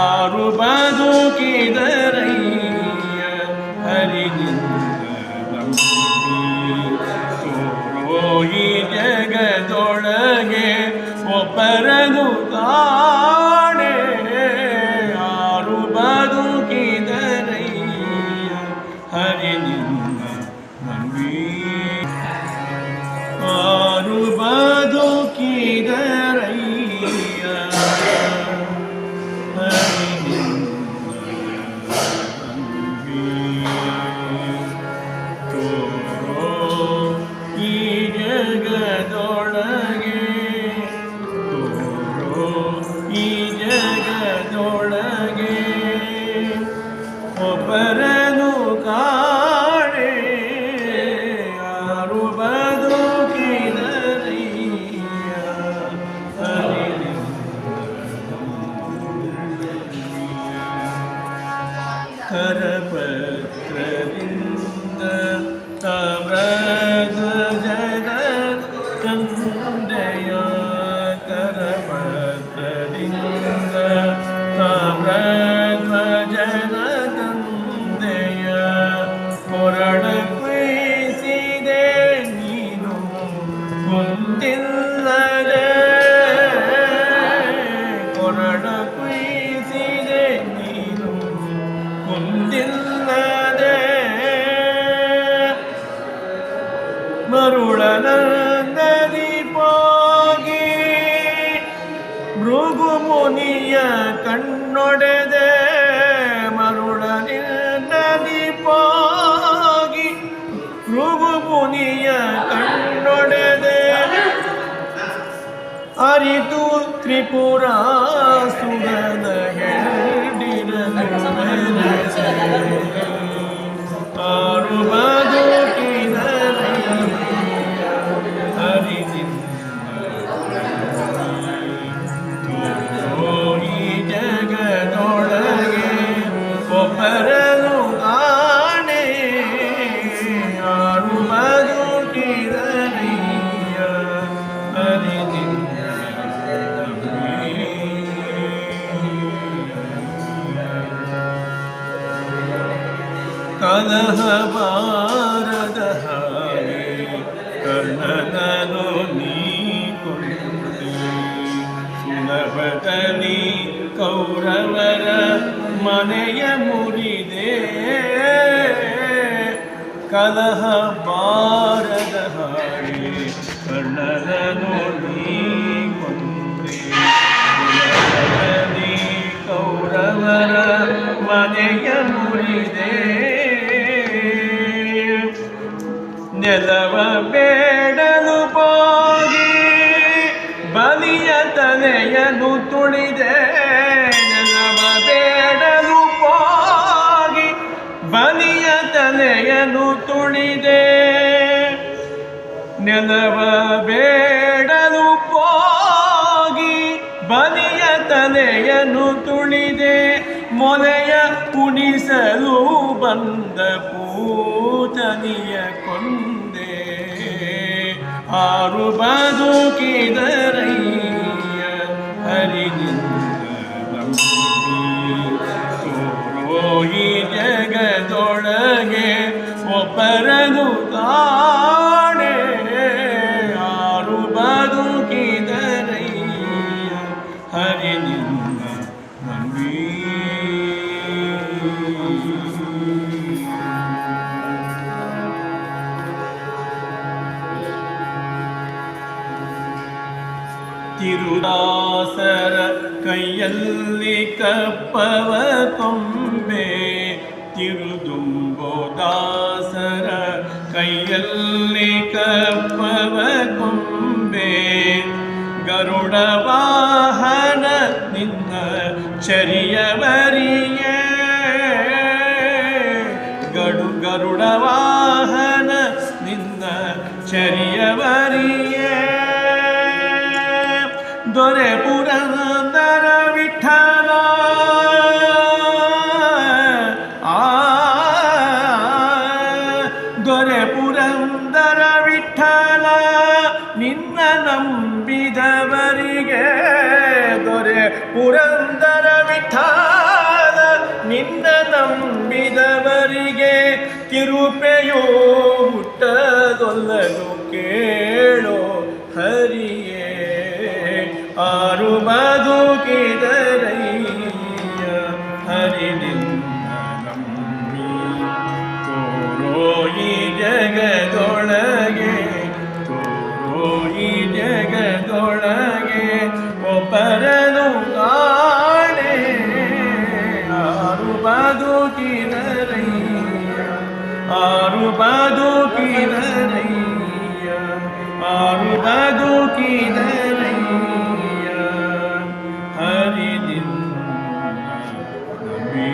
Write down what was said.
ಆರು ಬದುಕಿದರಯ್ಯ ಹರಿನಿಂದ ತೋರೋ ಈ ಜಗದೊಳಗೆ ಒಬ್ಬರನು ಕಾಣೆ. ಕೊರಡ ಕುಯಿಸಿದೆ ನೀನು ಕುಂತಿಲ್ಲದೆ ಭೃಗು ಮುನಿಯ ಕಣ್ಣೊಡೆದೆ ಮರುಳನದಿ ಹೋಗಿ ಭೃಗು ಮುನಿಯ ಕಣ್ಣೊಡೆದೆ ಅರಿತು ತ್ರಿಪುರಾಸುರನ ಹೆಂಡಿರನು ಕಲಹ ಬಾರದ ಹಾಗೆ ಕಣ್ಣದ ನೀ ಕೊಂದೆ ಕೌರವರ ಮನೆಯ ಮುರಿದೆ. ನೆಲವ ಬೇಡಲು ಹೋಗಿ ಬಲಿಯ ತಲೆಯನ್ನು ತುಳಿದೆ. ತುಳಿದೆ ನೆಲವ ಬೇಡಲು ಹೋಗಿ ಬಲಿಯ ತಲೆಯನ್ನು ತುಳಿದೆ. ಮೊಲೆಯ ಕುಣಿಸಲು ಬಂದ ಪೂತನಿಯ ಕೊಂದೆ. ಆರು ಬದುಕಿದರಯ್ಯ ಹರಿನಿಂದ ನಂಬಿ ಜಗದೊಳಗೆ ಒಬ್ಬರನು ಕಾಣೆ ಆರು ಬದುಕಿದರಯ್ಯ ಹರಿನಿಂದ ನಂಬಿ ತಿರುದಾಸರ ಕೈಯಲ್ಲಿ ಕಪ್ಪವ ಕೊಂಬೆ ಕೈಯಲ್ಲಿ ಕಪ್ಪವ ಕೊಂಬೆ ಗರುಡ ವಾಹನ ನಿನ್ನ ಚರಿಯವರಿಯೇ. ಗಡು ಗರುಡ ನಿನ್ನ ನಂಬಿದವರಿಗೆ ದೊರೆ ಪುರಂದರ ವಿಠಾದ ನಿನ್ನ ನಂಬಿದವರಿಗೆ ಕಿರುಪೆಯೋ ಹುಟ್ಟದೊಲ್ಲಲು ಕೇಳೋ ಹರಿಯೇ. ಆರು ಬದುಕಿದ மாறுபாதோ கிதரையா மாறுபாதோ கிதரையா ஹரி தின் நபீ